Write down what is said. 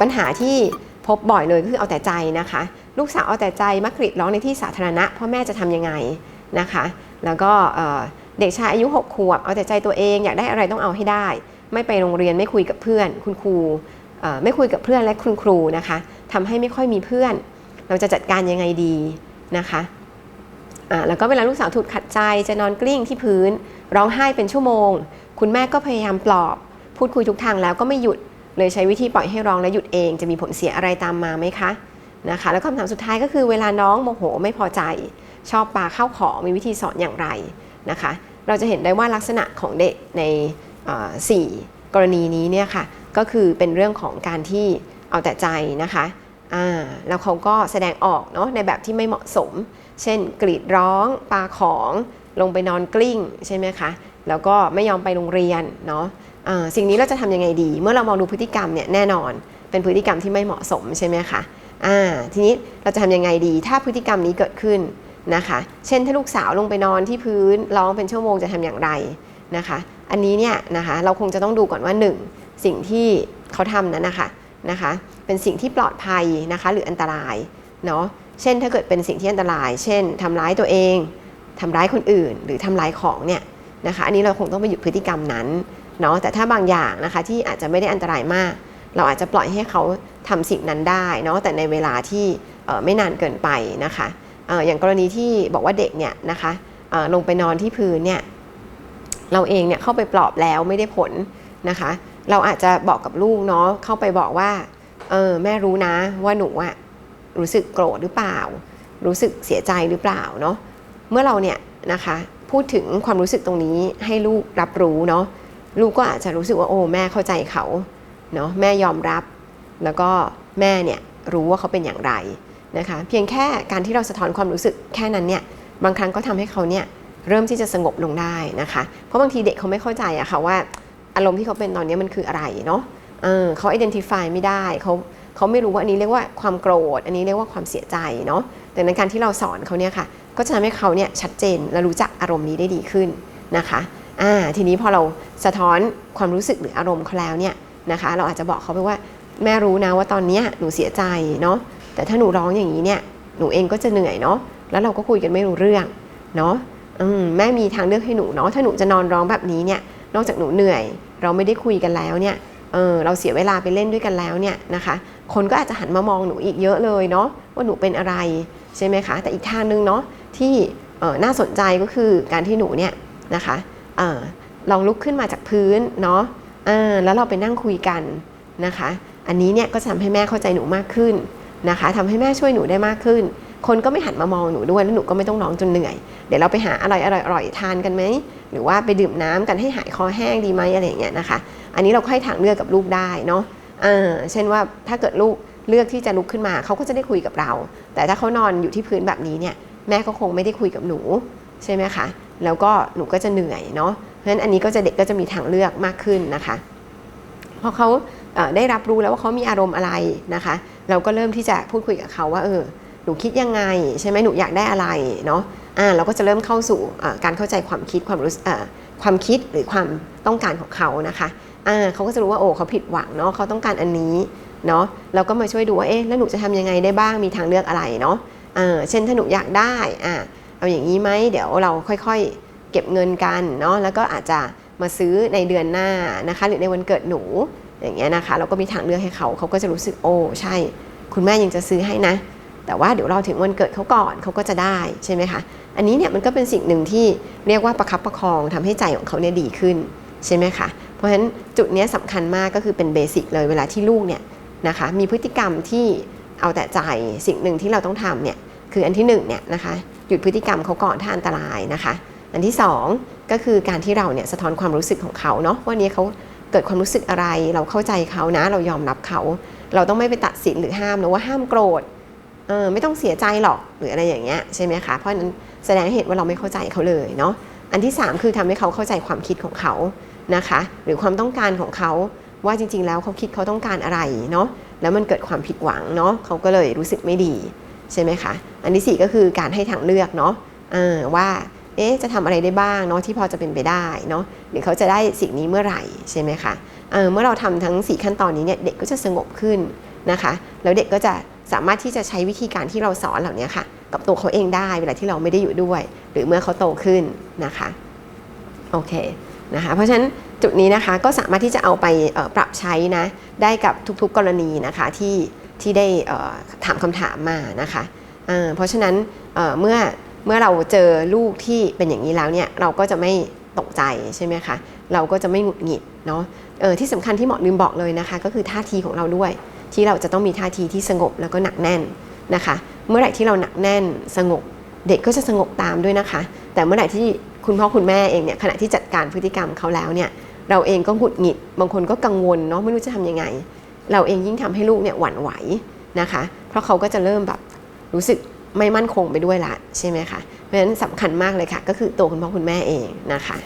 ปัญหาที่พบบ่อยเลยก็คือเอาแต่ใจนะคะ ลูกสาวเอาแต่ใจมักกรีดร้องในที่สาธารณะพ่อแม่จะทำยังไงนะคะ แล้วก็เด็กชายอายุ 6 ขวบ เอาแต่ใจตัวเองอยากได้อะไรต้องเอาให้ได้ ไม่ไปโรงเรียนไม่คุยกับเพื่อน คุณครูไม่คุยกับเพื่อนและคุณครูนะคะทำให้ไม่ค่อยมีเพื่อน เราจะจัดการยังไงดีนะคะแล้วก็เวลาลูกสาวถูกขัดใจจะนอนกลิ้งที่พื้น ร้องไห้เป็นชั่วโมง คุณแม่ก็พยายามปลอบ พูดคุยทุกทางแล้วก็ไม่หยุด เลยใช้วิธีปล่อยให้ร้องและหยุดเอง จะมีผลเสียอะไรตามมาไหมคะนะคะ แล้วคำถามสุดท้ายก็คือเวลาน้องโมโหไม่พอใจ ชอบปาเข้าของมีวิธีสอนอย่างไรนะคะ เราจะเห็นได้ว่าลักษณะของเด็กในสี่กรณีนี้เนี่ยค่ะก็คือเป็นเรื่องของการที่เอาแต่ใจนะคะอ่าแล้วเขาก็แสดงออกเนาะในแบบที่ไม่เหมาะสม เช่น กรีดร้องปาของลงไปนอนกลิ้งใช่ไหมคะแล้วก็ไม่ยอมไปโรงเรียนเนาะ สิ่งนี้เราจะทำยังไงดี เมื่อเรามองดูพฤติกรรมเนี่ยแน่นอน เป็นพฤติกรรมที่ไม่เหมาะสมใช่ไหมคะอ่าทีนี้เราจะทำยังไงดี ถ้าพฤติกรรมนี้เกิดขึ้นนะคะ เช่นถ้าลูกสาวลงไปนอนที่พื้นร้องเป็นชั่วโมงจะทำอย่างไรนะคะ อันนี้เนี่ยนะคะเราคงจะต้องดูก่อนว่า 1. สิ่งที่เขาทำนั้นนะคะนะคะ เป็นสิ่งที่ปลอดภัยนะคะ หรืออันตรายเนาะเช่นถ้าเกิดเป็นสิ่งที่อันตราย เช่นทำร้ายตัวเองทำร้ายคนอื่น หรือทำร้ายของเนี่ยนะคะ อันนี้เราคงต้องไปหยุดพฤติกรรมนั้น เนาะแต่ถ้าบางอย่างนะคะที่อาจจะไม่ได้อันตรายมาก เราอาจจะปล่อยให้เขาทำสิ่งนั้นได้เนาะแต่ในเวลาที่ไม่นานเกินไปนะคะอออย่างกรณีที่บอกว่าเด็กเนี่ยนะคะลงไปนอนที่พื้นเนี่ยเราเองเนี่ยเข้าไปปลอบแล้วไม่ได้ผลนะคะ เราอาจจะบอกกับลูกเนาะเข้าไปบอกว่าเออแม่รู้นะว่าหนูอะรู้สึกโกรธหรือเปล่า รู้สึกเสียใจหรือเปล่าเนาะเมื่อเราเนี่ยนะคะพูดถึงความรู้สึกตรงนี้ให้ลูกรับรู้เนาะ ลูกก็อาจจะรู้สึกว่าโอ้แม่เข้าใจเขาเนาะแม่ยอมรับ แล้วก็แม่เนี่ยรู้ว่าเขาเป็นอย่างไรนะคะ เพียงแค่การที่เราสะท้อนความรู้สึกแค่นั้นเนี่ยบางครั้งก็ทำให้เขาเนี่ยเริ่มที่จะสงบลงได้นะคะ เพราะบางทีเด็กเขาไม่เข้าใจอะค่ะว่า อารมณ์ที่เขาเป็นตอนนี้มันคืออะไรเนาะเออเขา identify ไม่ได้เขาเขาไม่รู้ว่าอันนี้เรียกว่าความโกรธ อันนี้เรียกว่าความเสียใจเนาะแต่ในการที่เราสอนเขาเนี่ยค่ะ ก็จะทำให้เขาเนี่ยชัดเจนและรู้จักอารมณ์นี้ได้ดีขึ้นนะคะ อ่าทีนี้พอเราสะท้อนความรู้สึกหรืออารมณ์เขาแล้วเนี่ยนะคะ เราอาจจะบอกเขาไปว่าแม่รู้นะว่าตอนนี้หนูเสียใจเนาะแต่ถ้าหนูร้องอย่างนี้เนี่ยหนูเองก็จะเหนื่อยเนาะแล้วเราก็คุยกันไม่รู้เรื่องเนาะมแม่มีทางเลือกให้หนูเนาะถ้าหนูจะนอนร้องแบบนี้เนี่ยนอกจากหนูเหนื่อย เราไม่ได้คุยกันแล้วเนี่ยเออเราเสียเวลาไปเล่นด้วยกันแล้วเนี่ยนะคะ คนก็อาจจะหันมามองหนูอีกเยอะเลยเนาะว่าหนูเป็นอะไรใช่ไหมคะ แต่อีกทางนึงเนาะที่น่าสนใจก็คือการที่หนูเนี่ยนะคะ ลองลุกขึ้นมาจากพื้นเนาะแล้วเราไปนั่งคุยกันนะคะ อันนี้เนี่ยก็จะทำให้แม่เข้าใจหนูมากขึ้นนะคะทำให้แม่ช่วยหนูได้มากขึ้น คนก็ไม่หันมามองหนูด้วยแล้วหนูก็ไม่ต้องร้องจนเหนื่อย เดี๋ยวเราไปหาอะไรอร่อยๆทานกันไหมหรือว่าไปดื่มน้ำกันให้หายคอแห้งดีไหมอะไรอย่างเงี้ยนะคะ อันนี้เราค่อยทางเลือกกับลูกได้เนาะเช่นว่าถ้าเกิดลูกเลือกที่จะลุกขึ้นมาเขาก็จะได้คุยกับเรา แต่ถ้าเขานอนอยู่ที่พื้นแบบนี้เนี่ยแม่ก็คงไม่ได้คุยกับหนูใช่ไหมคะ แล้วก็หนูก็จะเหนื่อยเนาะเพราะฉะนั้นอันนี้ก็จะเด็กก็จะมีทางเลือกมากขึ้นนะคะพอเขาเได้รับรู้แล้วว่าเขามีอารมณ์อะไรนะคะ เราก็เริ่มที่จะพูดคุยกับเขาว่าเออหนูคิดยังไง ใช่ไหมหนูอยากได้อะไรเนาะอ่าเราก็จะเริ่มเข้าสู่การเข้าใจความคิดความรู้ความคิดหรือความต้องการของเขานะคะอ่าเขาก็จะรู้ว่าโอ้เขาผิดหวังเนาะเขาต้องการอันนี้เนาะเราก็มาช่วยดูว่าเอ๊ะแล้วหนูจะทำยังไงได้บ้างมีทางเลือกอะไรเนาะอ่าเช่นถ้าหนูอยากได้อ่า เอาอย่างนี้ไหมเดี๋ยวเราค่อยๆ เก็บเงินกันเนาะแล้วก็อาจจะมาซื้อในเดือนหน้านะคะ หรือในวันเกิดหนูอย่างเงี้ยนะคะ เราก็มีทางเลือกให้เขาเขาก็จะรู้สึกโอ้ใช่ คุณแม่ยังจะซื้อให้นะ แต่ว่าเดี๋ยวเราถึงวันเกิดเขาก่อนเขาก็จะได้ใช่ไหมคะอันนี้เนี่ยมันก็เป็นสิ่งหนึ่งที่เรียกว่าประคับประคองทำให้ใจของเขาเนี่ยดีขึ้นใช่ไหมคะเพราะฉะนั้นจุดนี้ยสำคัญมากก็คือเป็นเบสิกเลยเวลาที่ลูกเนี่ยนะคะมีพฤติกรรมที่เอาแต่ใจสิ่งหนึ่งที่เราต้องทำเนี่ยคืออันที่หนึ่งเนี่ยนะคะ หยุดพฤติกรรมเขาก่อนถ้าอันตรายนะคะ อันที่สองก็คือการที่เราเนี่ยสะท้อนความรู้สึกของเขาเนาะว่านี้เขาเกิดความรู้สึกอะไร เราเข้าใจเขานะ เรายอมรับเขา เราต้องไม่ไปตัดสินหรือห้ามนะว่าห้ามโกรธเออไม่ต้องเสียใจหรอกหรืออะไรอย่างเงี้ยใช่ไหมคะเพราะนั้นแสดงให้เห็นว่าเราไม่เข้าใจเขาเลยเนาะอันที่ 3 คือทำให้เขาเข้าใจความคิดของเขานะคะ หรือความต้องการของเขาว่าจริง ๆ แล้วเขาคิดเขาต้องการอะไรเนาะแล้วมันเกิดความผิดหวังเนาะเขาก็เลยรู้สึกไม่ดี ใช่ไหมคะ อันที่4ก็คือการให้ทางเลือกเนาะว่าเอ๊ะจะทำอะไรได้บ้างเนาะที่พอจะเป็นไปได้เนาะหรือเขาจะได้สิ่งนี้เมื่อไหร่ใช่ไหมคะเเมื่อเราทำทั้ง 4 ขั้นตอนนี้เนี่ยเด็กก็จะสงบขึ้นนะคะ แล้วเด็กก็จะสามารถที่จะใช้วิธีการที่เราสอนเหล่านี้ค่ะ กับตัวเขาเองได้เวลาที่เราไม่ได้อยู่ด้วย หรือเมื่อเขาโตขึ้นนะคะโอเคนะคะเพราะฉะนั้นจุดนี้นะคะก็สามารถที่จะเอาไปปรับใช้นะได้กับทุกๆกรณีนะคะที่ ที่ได้ถามคำถามมานะคะเพราะฉะนั้นเมื่อเมื่อเราเจอลูกที่เป็นอย่างนี้แล้วเนี่ยเราก็จะไม่ตกใจใช่ไหมคะเราก็จะไม่หงุดหงิดเนาะออที่สำคัญที่หมอลืมบอกเลยนะคะ ก็คือท่าทีของเราด้วย ที่เราจะต้องมีท่าทีที่สงบแล้วก็หนักแน่นนะคะ เมื่อไหร่ที่เราหนักแน่นสงบ เด็กก็จะสงบตามด้วยนะคะ แต่เมื่อไหร่ที่คุณพ่อคุณแม่เองเนี่ยขณะที่จัดการพฤติกรรมเขาแล้วเนี่ยเราเองก็หงุดหงิด บางคนก็กังวลเนาะไม่รู้จะทำยังไง เราเองยิ่งทำให้ลูกเนี่ยหวั่นไหวนะคะ เพราะเขาก็จะเริ่มแบบรู้สึกไม่มั่นคงไปด้วยละใช่ไหมคะเพราะฉะนั้นสำคัญมากเลยค่ะ ก็คือตัวคุณพ่อคุณแม่เองนะคะ